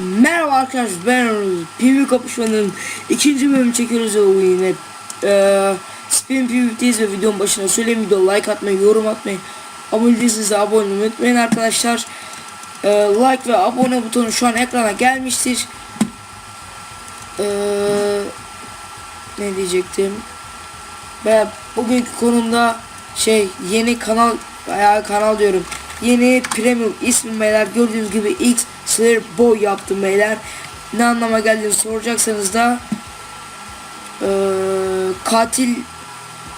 Merhaba arkadaşlar ben. PvP kapışmanın ikinci bölümü çekiyoruz ve yine eee Spin PvP'deyiz ve videonun başına söyleyeyim video like atmayı, yorum atmayı, abone değilseniz de abone olmayı unutmayın arkadaşlar. Eee, like ve abone butonu şu an ekrana gelmiştir. Eee, ne diyecektim? Ve bugünkü konumda şey yeni kanal veya kanal diyorum. Yeni premium ismi beyler gördüğünüz gibi X Slayer Boy yaptım beyler. Ne anlama geldiğini soracaksanız da eee, katil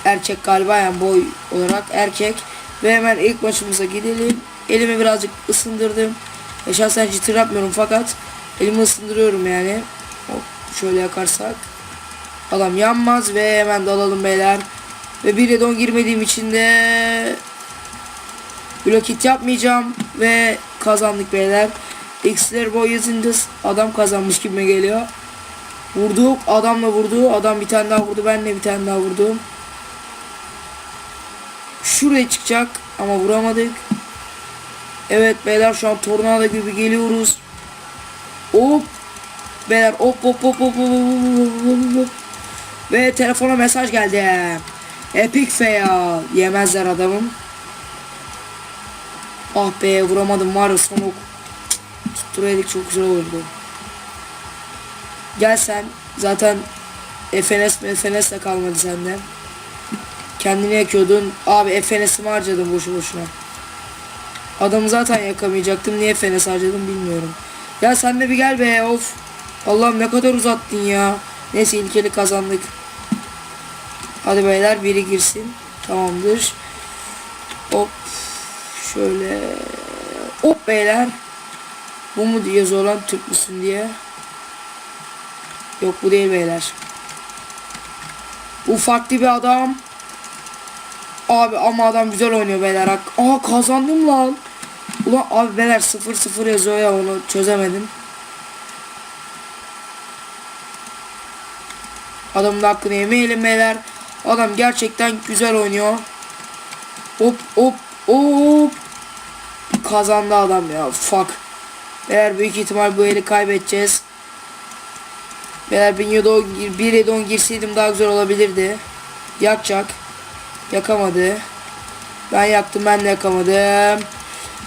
erkek galiba yani boy olarak erkek ve hemen ilk maçımıza gidelim. Elimi birazcık ısındırdım. E, şahsen jitter yapmıyorum fakat elimi ısındırıyorum yani. Hop, şöyle yakarsak. Adam yanmaz ve hemen dalalım beyler. Ve bir don girmediğim için de blokit yapmayacağım ve kazandık beyler. X'ler boy yazınca adam kazanmış gibi geliyor. Vurduk adamla vurdu. Adam bir tane daha vurdu. Ben de bir tane daha vurdum. Şuraya çıkacak ama vuramadık. Evet beyler şu an tornado gibi geliyoruz. Hop. Beyler hop hop hop hop hop hop hop hop. Ve telefona mesaj geldi. Epic fail. Yemezler adamım. Ah be vuramadım var ya son ok. Tutturaydık çok güzel olurdu. Gel sen. Zaten FNS FNS de kalmadı senden. Kendini yakıyordun. Abi FNS'imi harcadım boşu boşuna. Adamı zaten yakamayacaktım. Niye FNS harcadım bilmiyorum. Ya sen de bir gel be of. Allah'ım ne kadar uzattın ya. Neyse ilkeli kazandık. Hadi beyler biri girsin. Tamamdır. Hop. Şöyle. Hop beyler. Bu mu diye zorlan Türk müsün diye. Yok bu değil beyler. Bu bir adam. Abi ama adam güzel oynuyor beyler. Aa kazandım lan. Ulan abi beyler 0-0 yazıyor ya onu çözemedim. Adamın da hakkını yemeyelim beyler. Adam gerçekten güzel oynuyor. Hop hop hop. Kazandı adam ya. Fuck. Beyler büyük ihtimal bu eli kaybedeceğiz. Bir yedon, bir yedon girseydim daha güzel olabilirdi. Yakacak. Yakamadı. Ben yaktım ben de yakamadım.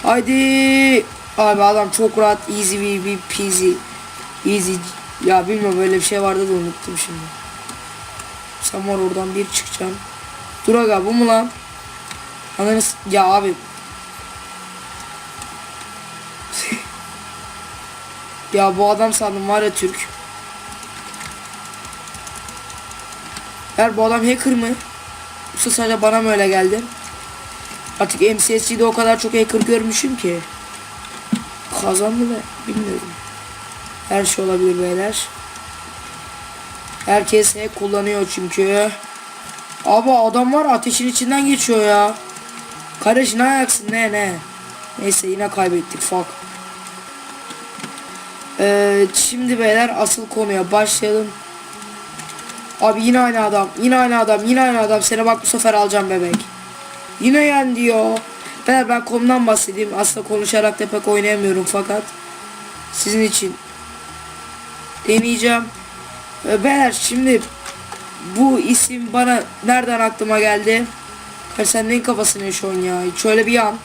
Haydi. Abi adam çok rahat easy bir peasy. Easy. Ya bilmiyorum böyle bir şey vardı da unuttum şimdi. Sen var oradan bir çıkacağım. Dur aga bu mu lan? Ananı ya abi. ya bu adam sandım var ya Türk. Eğer bu adam hacker mı? Yoksa sadece bana mı öyle geldi? Artık MCSG'de o kadar çok hacker görmüşüm ki. Kazandı mı? Bilmiyorum. Her şey olabilir beyler. Herkes hack kullanıyor çünkü. Abi adam var ateşin içinden geçiyor ya. Kardeş ne ayaksın ne ne. Neyse yine kaybettik fuck. Ee, şimdi beyler asıl konuya başlayalım. Abi yine aynı adam. Yine aynı adam. Yine aynı adam. Seni bak bu sefer alacağım bebek. Yine yen diyor. Ben ben konudan bahsedeyim. Aslında konuşarak da pek oynayamıyorum fakat sizin için deneyeceğim. Ee, Beyler şimdi bu isim bana nereden aklıma geldi? Hayır sen neyin kafasını yaşıyorsun ya? Şöyle bir yan.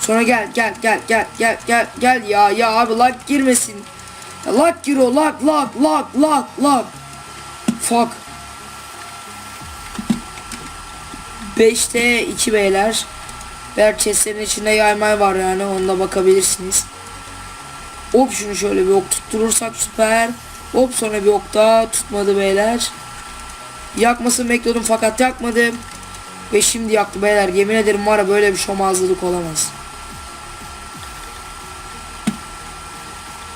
Sonra gel gel gel gel gel gel gel ya ya abi lag girmesin. Ya, lag gir o lag lag lag lag lag. Fuck. 5'te 2 beyler. Ver chestlerin içinde yaymay var yani onda bakabilirsiniz. Hop şunu şöyle bir ok tutturursak süper. Hop sonra bir ok daha tutmadı beyler. Yakmasını bekliyordum fakat yakmadım. Ve şimdi yaktı beyler. Yemin ederim var böyle bir şomazlılık olamaz.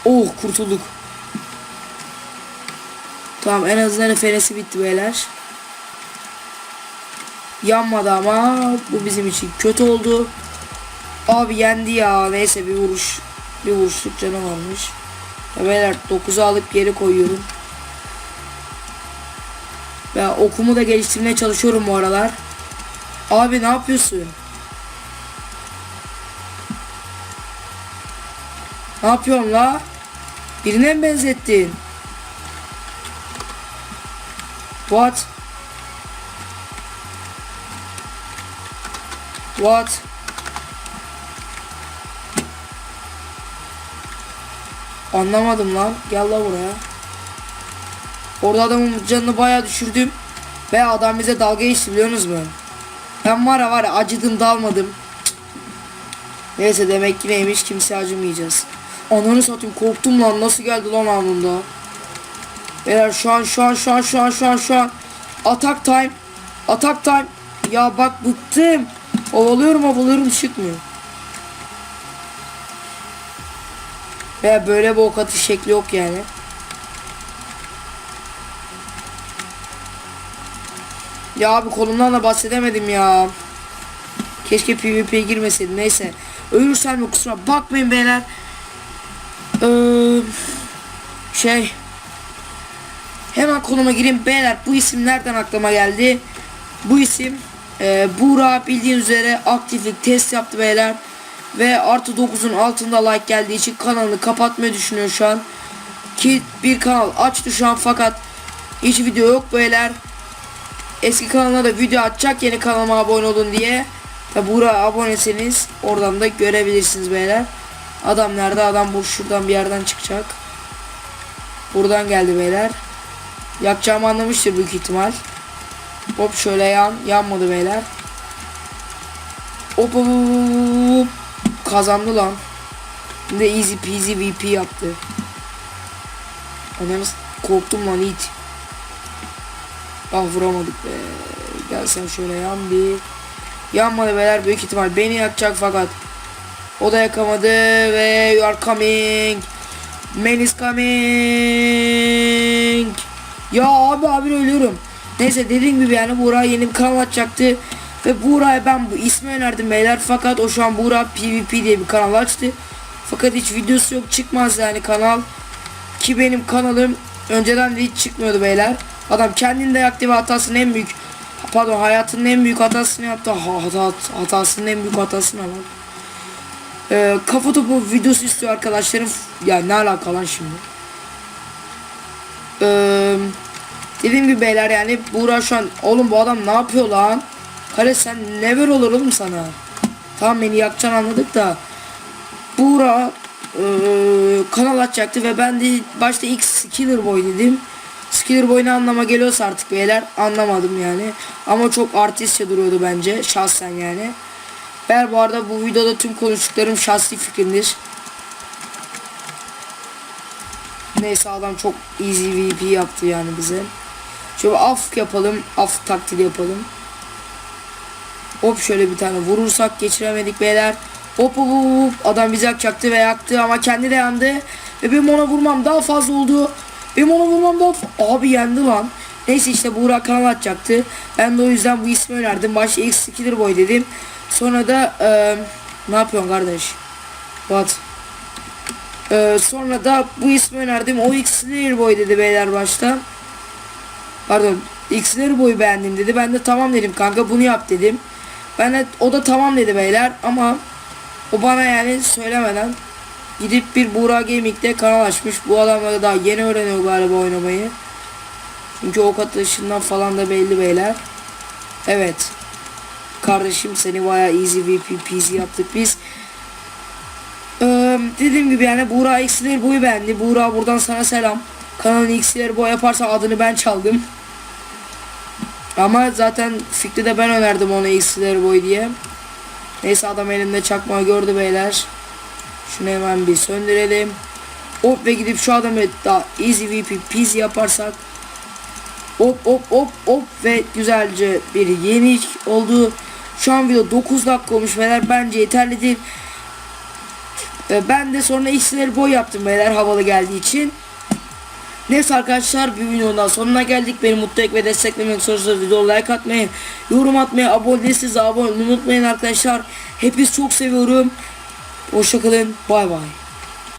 Oh kurtulduk. Tamam en azından fenesi bitti beyler. Yanmadı ama bu bizim için kötü oldu. Abi yendi ya. Neyse bir vuruş. Bir vuruşluk canı varmış. Beyler 9'u alıp geri koyuyorum. Ve okumu da geliştirmeye çalışıyorum bu aralar. Abi ne yapıyorsun? Ne yapıyorsun la? Birine mi benzettin? What? What? Anlamadım lan. Gel la buraya. Orada adamın canını bayağı düşürdüm. Ve adam bize dalga geçti biliyorsunuz mu? Ben var ya var ya acıdım dalmadım. Neyse demek ki neymiş kimse acımayacağız. Ananı satayım korktum lan nasıl geldi lan anında. Beyler şu an şu an şu an şu an şu an şu an atak time atak time ya bak bıktım ovalıyorum ovalıyorum çıkmıyor veya böyle bir ok atış şekli yok yani ya abi kolumdan da bahsedemedim ya keşke PvP'ye girmeseydim neyse ölürsem mi kusura bakmayın beyler ee, şey Hemen konuma gireyim. Beyler bu isim nereden aklıma geldi? Bu isim e, Buğra bildiğin üzere aktiflik test yaptı beyler. Ve artı 9'un altında like geldiği için kanalını kapatmayı düşünüyor şu an. Ki bir kanal açtı şu an fakat hiç video yok beyler. Eski kanalına da video atacak yeni kanalıma abone olun diye. Tabi Buğra aboneseniz oradan da görebilirsiniz beyler. Adam nerede? Adam bu şuradan bir yerden çıkacak. Buradan geldi beyler. Yakacağımı anlamıştır büyük ihtimal. Hop şöyle yan. Yanmadı beyler. Hop, hop, hop. Kazandı lan. Şimdi easy peasy VP yaptı. Ananı korktum lan it. Ah vuramadık be. Gel sen şöyle yan bir. Yanmadı beyler büyük ihtimal beni yakacak fakat. O da yakamadı ve you are coming. Man is coming. Ya abi abi ölüyorum. Neyse dediğim gibi yani Buğra yeni bir kanal açacaktı. Ve Buğra'ya ben bu ismi önerdim beyler. Fakat o şu an Buğra PvP diye bir kanal açtı. Fakat hiç videosu yok çıkmaz yani kanal. Ki benim kanalım önceden de hiç çıkmıyordu beyler. Adam kendinde yaptığı ve hatasının en büyük pardon hayatının en büyük hatasını yaptı. Ha, hata, hatasının en büyük hatasını lan. Ee, kafa topu videosu istiyor arkadaşlarım. Ya ne alaka lan şimdi? Ee, dediğim gibi beyler yani Buğra şu an oğlum bu adam ne yapıyor lan? Kale sen never olur oğlum sana. Tamam beni yakacaksın anladık da. Buğra ee, kanal açacaktı ve ben de başta ilk Skiller Boy dedim. Skiller Boy ne anlama geliyorsa artık beyler anlamadım yani. Ama çok artistçe duruyordu bence şahsen yani. Ben bu arada bu videoda tüm konuştuklarım şahsi fikrimdir. Neyse adam çok easy VP yaptı yani bize. Şöyle af yapalım. Af taklidi yapalım. Hop şöyle bir tane vurursak geçiremedik beyler. Hop hop hop. Adam bizi yakacaktı ve yaktı ama kendi de yandı. Ve benim ona vurmam daha fazla oldu. Benim ona vurmam daha Abi yendi lan. Neyse işte Buğra kanal açacaktı. Ben de o yüzden bu ismi önerdim. Başta ilk Skiller Boy dedim. Sonra da eee, ne yapıyorsun kardeş? What? Ee, sonra da bu ismi önerdim. O X Boy dedi beyler başta. Pardon. X Boy beğendim dedi. Ben de tamam dedim kanka bunu yap dedim. Ben de o da tamam dedi beyler ama o bana yani söylemeden gidip bir Buğra Gaming'de kanal açmış. Bu adamlar daha yeni öğreniyor galiba oynamayı. Çünkü ok atışından falan da belli beyler. Evet. Kardeşim seni bayağı easy VP peasy yaptık biz. Ee, dediğim gibi yani Buğra X'leri boyu beğendi. Buğra buradan sana selam. Kanalın X'leri boy yaparsa adını ben çaldım. Ama zaten fikri de ben önerdim ona X'leri boy diye. Neyse adam elinde çakmağı gördü beyler. Şunu hemen bir söndürelim. Hop ve gidip şu adamı daha easy VP peasy yaparsak. Hop hop hop hop ve güzelce bir yenik oldu. Şu an video 9 dakika olmuş beyler bence yeterlidir. Ee, Ben de sonra X'leri boy yaptım beyler havalı geldiği için. Neyse arkadaşlar bir videonun sonuna geldik. Beni mutlu etmek ve desteklemek istiyorsanız video like atmayı, yorum atmayı, abone değilseniz abone olmayı unutmayın arkadaşlar. Hepinizi çok seviyorum. Hoşçakalın. Bay bay.